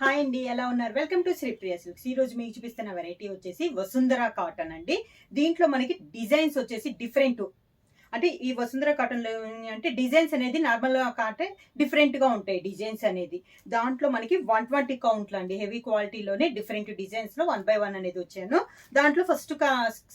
Hi అండి ఎలా ఉన్నారు? వెల్కమ్ టు శ్రీప్రియ సిల్క్స్ ఈ రోజు మీకు చూపిస్తున్న వెరైటీ వచ్చేసి వసుంధర కాటన్ అండి. దీంట్లో మనకి డిజైన్స్ వచ్చేసి డిఫరెంట్ అంటే ఈ వసుంధర కాటన్లో అంటే డిజైన్స్ అనేది నార్మల్ కాటన్ డిఫరెంట్గా ఉంటాయి డిజైన్స్ అనేది. దాంట్లో మనకి వన్ ట్వంటీ కౌంట్లు అండి. హెవీ క్వాలిటీలోనే డిఫరెంట్ డిజైన్స్లో వన్ బై వన్ అనేది వచ్చాను. దాంట్లో ఫస్ట్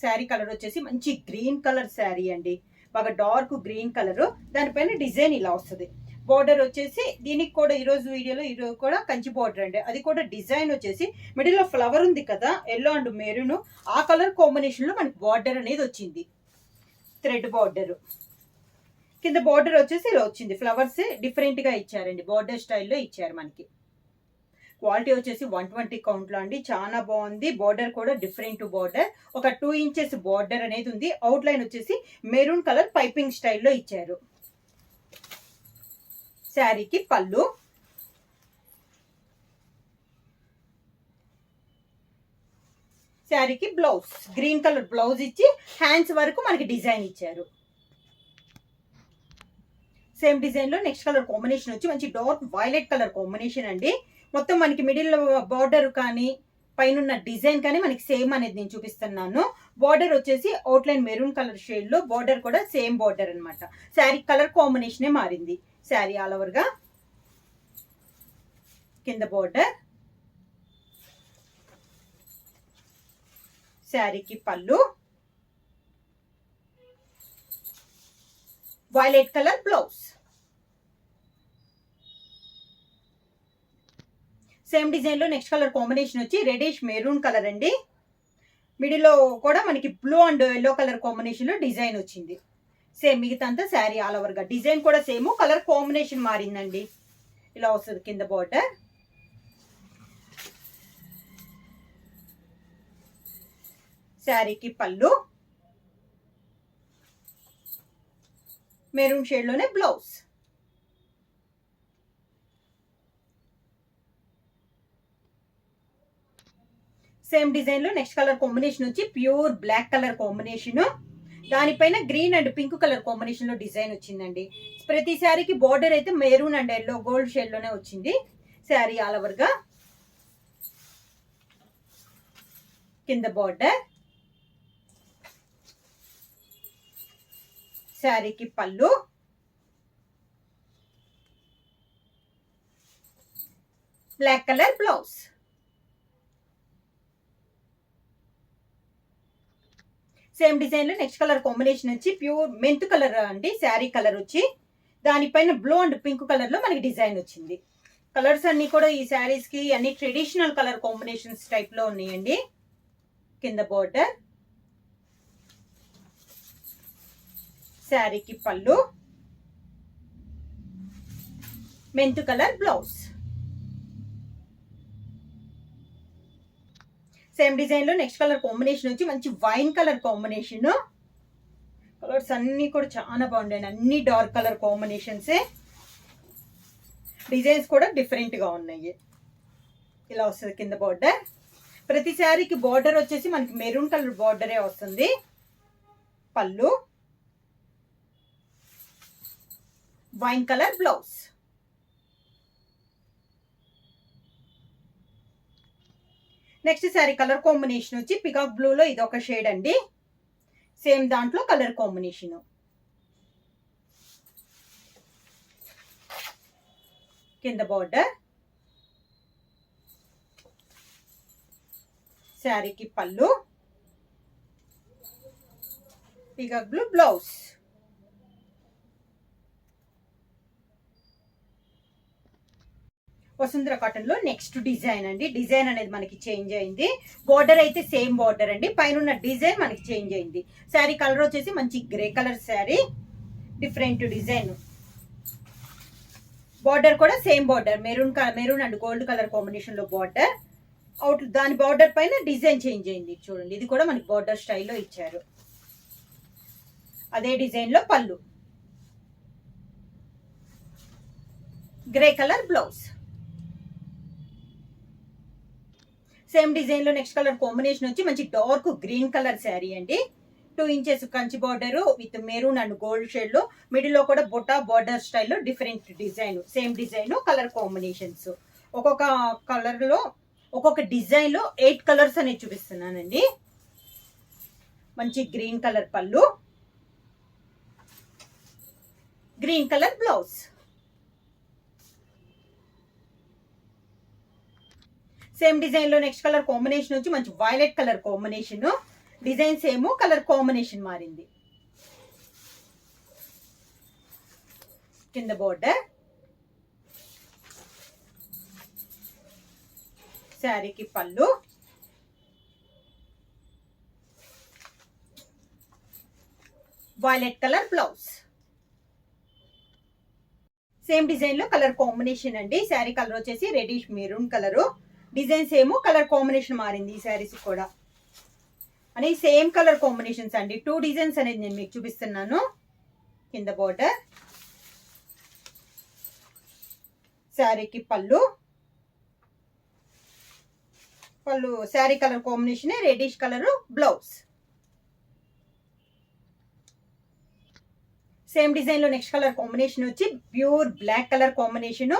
శారీ కలర్ వచ్చేసి మంచి గ్రీన్ కలర్ శారీ అండి. బాగా డార్క్ గ్రీన్ కలర్ దానిపైన డిజైన్ ఇలా వస్తుంది. బోర్డర్ వచ్చేసి దీనికి కూడా ఈరోజు వీడియోలో ఈరోజు కూడా కంచి బోర్డర్ అండి. అది కూడా డిజైన్ వచ్చేసి మిడిల్లో ఫ్లవర్ ఉంది కదా ఎల్లో అండ్ మెరూన్ ఆ కలర్ కాంబినేషన్లో మనకి బార్డర్ అనేది వచ్చింది. థ్రెడ్ బార్డర్ కింద బార్డర్ వచ్చేసి ఇలా వచ్చింది. ఫ్లవర్స్ డిఫరెంట్గా ఇచ్చారండి. బార్డర్ స్టైల్లో ఇచ్చారు మనకి. క్వాలిటీ వచ్చేసి వన్ ట్వంటీ కౌంట్లో అండి. చాలా బాగుంది. బార్డర్ కూడా డిఫరెంట్ బార్డర్ ఒక టూ ఇంచెస్ బార్డర్ అనేది ఉంది. అవుట్ లైన్ వచ్చేసి మెరూన్ కలర్ పైపింగ్ స్టైల్లో ఇచ్చారు. శారీకి పళ్ళు. శారీకి బ్లౌజ్. గ్రీన్ కలర్ బ్లౌజ్ ఇచ్చి హ్యాండ్స్ వరకు మనకి డిజైన్ ఇచ్చారు. సేమ్ డిజైన్లో నెక్స్ట్ కలర్ కాంబినేషన్ వచ్చి మంచి డార్క్ వైలెట్ కలర్ కాంబినేషన్ అండి. మొత్తం మనకి మిడిల్ బార్డర్ కానీ పైన డిజైన్ కానీ మనకి సేమ్ అనేది నేను చూపిస్తున్నాను. బార్డర్ వచ్చేసి అవుట్లైన్ మెరూన్ కలర్ షేడ్లో బార్డర్ కూడా సేమ్ బార్డర్ అన్నమాట. శారీ కలర్ కాంబినేషనే మారింది. శారీ ఆల్ ఓవర్గా కింద బార్డర్. శారీకి పళ్ళు. వైలెట్ కలర్ బ్లౌజ్ సేమ్ డిజైన్లో నెక్స్ట్ కలర్ కాంబినేషన్ వచ్చి రెడిష్ మెరూన్ కలర్ అండి. మిడిల్లో కూడా మనకి బ్లూ అండ్ ఎల్లో కలర్ కాంబినేషన్లో డిజైన్ వచ్చింది. సేమ్ మిగతా అంతా శారీ ఆల్ ఓవర్గా. డిజైన్ కూడా సేమ్ కలర్ కాంబినేషన్ మారిందండి. ఇలా వస్తుంది కింద బార్డర్ శారీకి పళ్ళు. మెరూన్ షేడ్లోనే బ్లౌజ్ సేమ్ డిజైన్లో నెక్స్ట్ కలర్ కాంబినేషన్ వచ్చి ప్యూర్ బ్లాక్ కలర్ కాంబినేషన్ దానిపైన గ్రీన్ అండ్ పింక్ కలర్ కాంబినేషన్లో డిజైన్ వచ్చిందండి. ప్రతి శారీకి బార్డర్ అయితే మెరూన్ అండ్ ఎల్లో గోల్డ్ షేడ్లోనే వచ్చింది. శారీ ఆల్ ఓవర్గా కింద బార్డర్. శారీకి పళ్ళు. Black colour blouse. సేమ్ డిజైన్లో నెక్స్ట్ కలర్ కాంబినేషన్ వచ్చి ప్యూర్ మెంత్ కలర్ అండి శారీ కలర్ వచ్చి. దానిపైన బ్లూ అండ్ పింక్ కలర్లో మనకి డిజైన్ వచ్చింది. కలర్స్ అన్ని కూడా ఈ శారీస్కి అన్ని ట్రెడిషనల్ కలర్ కాంబినేషన్స్ టైప్లో ఉన్నాయండి. కింద బోర్డర్. శారీకి పళ్ళు. Mint colour blouse. సేమ్ డిజైన్లో నెక్స్ట్ కలర్ కాంబినేషన్ వచ్చి మంచి వైన్ కలర్ కాంబినేషన్ కలర్స్ అన్ని కూడా చాలా బాగున్నాయి అన్ని డార్క్ కలర్ కాంబినేషన్స్ డిజైన్స్ కూడా డిఫరెంట్గా ఉన్నాయి. ఇలా వస్తుంది కింద బార్డర్ ప్రతి శారీకి బార్డర్ వచ్చేసి మనకి మెరూన్ కలర్ బార్డరే వస్తుంది. పళ్ళు. Wine colour blouse next sari colour combination వచ్చి పికాక్ బ్లూలో ఇది ఒక షేడ్ అండి. సేమ్ దాంట్లో కలర్ కాంబినేషన్ కింద బార్డర్ శారీకి పళ్ళు. పికాక్ బ్లూ బ్లౌజ్ వసుంధర కాటన్లో నెక్స్ట్ డిజైన్ అండి. డిజైన్ అనేది మనకి చేంజ్ అయింది. బార్డర్ అయితే సేమ్ బార్డర్ అండి. పైన డిజైన్ మనకి చేంజ్ అయింది. శారీ కలర్ వచ్చేసి మంచి grey colour sari different design border కూడా same border maroon maroon and gold colour కాంబినేషన్లో బార్డర్ అవుట్ దాని బార్డర్ పైన డిజైన్ చేంజ్ అయింది. చూడండి. ఇది కూడా మనకి బార్డర్ స్టైల్లో ఇచ్చారు. అదే డిజైన్లో పళ్ళు. గ్రే కలర్ బ్లౌజ్ సేమ్ డిజైన్లో నెక్స్ట్ కలర్ కాంబినేషన్ వచ్చి మంచి డార్క్ గ్రీన్ కలర్ శారీ అండి. Two inches Kanchi border with maroon and gold షేడ్లో మిడిల్లో కూడా బొటా బార్డర్ స్టైల్లో different design same design colour combinations. ఒక్కొక్క కలర్లో ఒక్కొక్క డిజైన్లో ఎయిట్ కలర్స్ అనేది చూపిస్తున్నానండి. మంచి గ్రీన్ కలర్ పళ్ళు. Green colour blouse. సేమ్ డిజైన్లో నెక్స్ట్ కలర్ కాంబినేషన్ వచ్చి మంచి violet colour combination design same colour combination మారింది. కింద బోర్డర్ శారీకి పళ్ళు. వైలెట్ కలర్ బ్లౌజ్ సేమ్ డిజైన్లో కలర్ కాంబినేషన్ అండి. శారీ కలర్ వచ్చేసి రెడిష్ మెరూన్ కలరు డిజైన్స్ ఏమో కలర్ కాంబినేషన్ మారింది ఈ శారీస్ కూడా. అని సేమ్ కలర్ కాంబినేషన్స్ అండి. టూ డిజైన్స్ అనేది నేను మీకు చూపిస్తున్నాను. కింద బోర్డర్. శారీకి పళ్ళు. పళ్ళు sari colour combination reddish colour blouse. Same డిజైన్లో నెక్స్ట్ కలర్ కాంబినేషన్ వచ్చి pure black colour combination.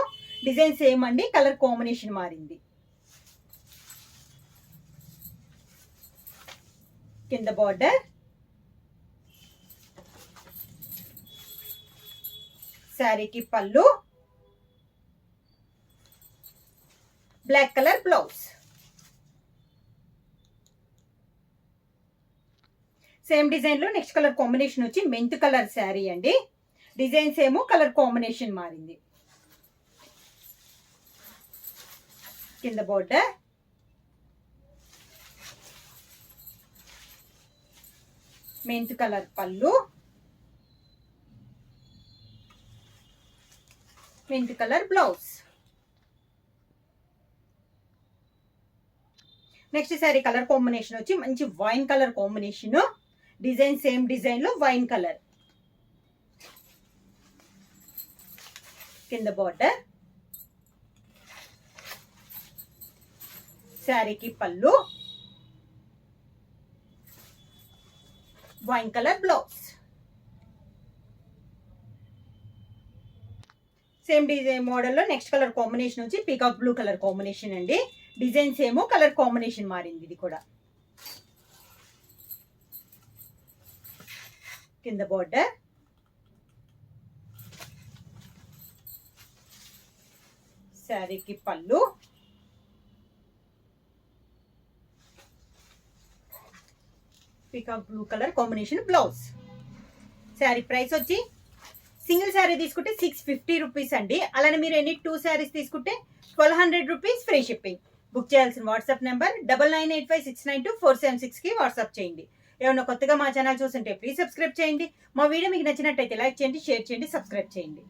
Design same అండి కలర్ కాంబినేషన్ మారింది. కింద బార్డర్ శారీకి పళ్ళు. బ్లాక్ కలర్ బ్లౌజ్ సేమ్ డిజైన్లో నెక్స్ట్ కలర్ కాంబినేషన్ వచ్చి మెంత్ కలర్ శారీ అండి. డిజైన్స్ ఏమో కలర్ కాంబినేషన్ మారింది. కింద బోర్డర్ మెంత్ కలర్ పళ్ళు. Mint colour blouse. Next sari colour combination వచ్చి మంచి wine colour combination. Design same డిజైన్లో వైన్ కలర్. కింద బార్డర్. శారీకి పళ్ళు. Wine colour blouse same design మోడల్లో నెక్స్ట్ కలర్ కాంబినేషన్ వచ్చి పీకాక్ బ్లూ కలర్ కాంబినేషన్ అండి. డిజైన్స్ ఏమో కలర్ కాంబినేషన్ మారింది ఇది కూడా. కింద బోర్డర్ శారీకి పళ్ళు. Peacock blue colour combination blouse sari price వచ్చి సింగిల్ శారీ తీసుకుంటే సిక్స్ ఫిఫ్టీ రూపీస్ అండి. అలానే మీరు ఎన్ని టూ శారీస్ తీసుకుంటే twelve hundred rupees free shipping book చేయాల్సిన WhatsApp number double nine eight five six nine two four seven సిక్స్కి వాట్సాప్ చేయండి. ఏమన్నా కొత్తగా మా ఛానల్ చూస్తుంటే ప్లీజ్ సబ్స్క్రైబ్ చేయండి. మా వీడియో మీకు నచ్చినట్టయితే లైక్ చేయండి షేర్ చేయండి సబ్స్క్రైబ్ చేయండి.